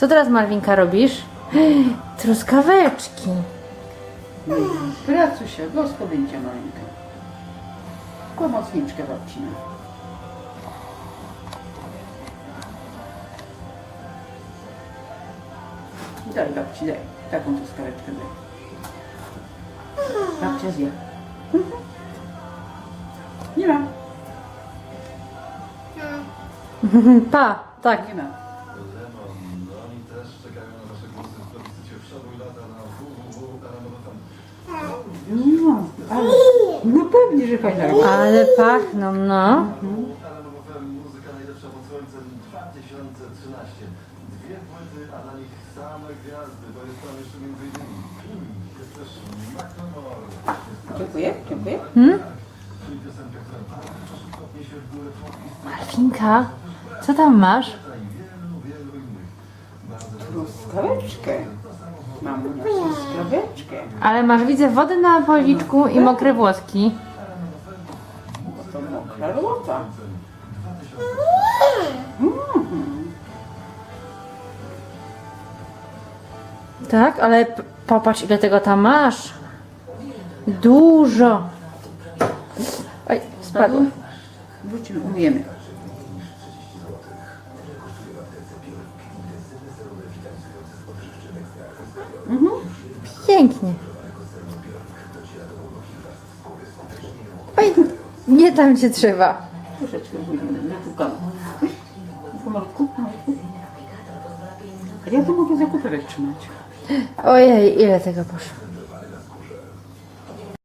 Co teraz Marwinka robisz? Truskaweczki. Pracuj się, gospodyńcia maleńka. Pomocniczkę babcina. Daj babci, daj. Taką truskaweczkę daj. Babcia zje. Mhm. Nie ma, Pa, tak. nie ma. No, ale, no pewnie, że fajna robota. Ale pachną, no. RMF.fm, muzyka najlepsza pod słońcem 2013. Dwie płyty, a na nich same gwiazdy, bo jest tam jeszcze między innymi Kim, jest też McNamara. Dziękuję, dziękuję. Czyli piosenka, która bardzo szybko pniesie w górę tłok Marwinka, co tam masz? i wielu, wielu innych. Bardzo, bardzo Truskaweczkę. Mam. Ale masz, widzę, wodę na policzku i mokre włoski. To mokra robota. Tak, ale p- popatrz, ile tego tam masz. Dużo. Oj, spadło. Wrócimy, umyjemy. Pięknie. Oj, nie tam gdzie trzeba. Troszeczkę. Pomalutku, ja to mogę zakupę trzymać. Ojej, ile tego poszło.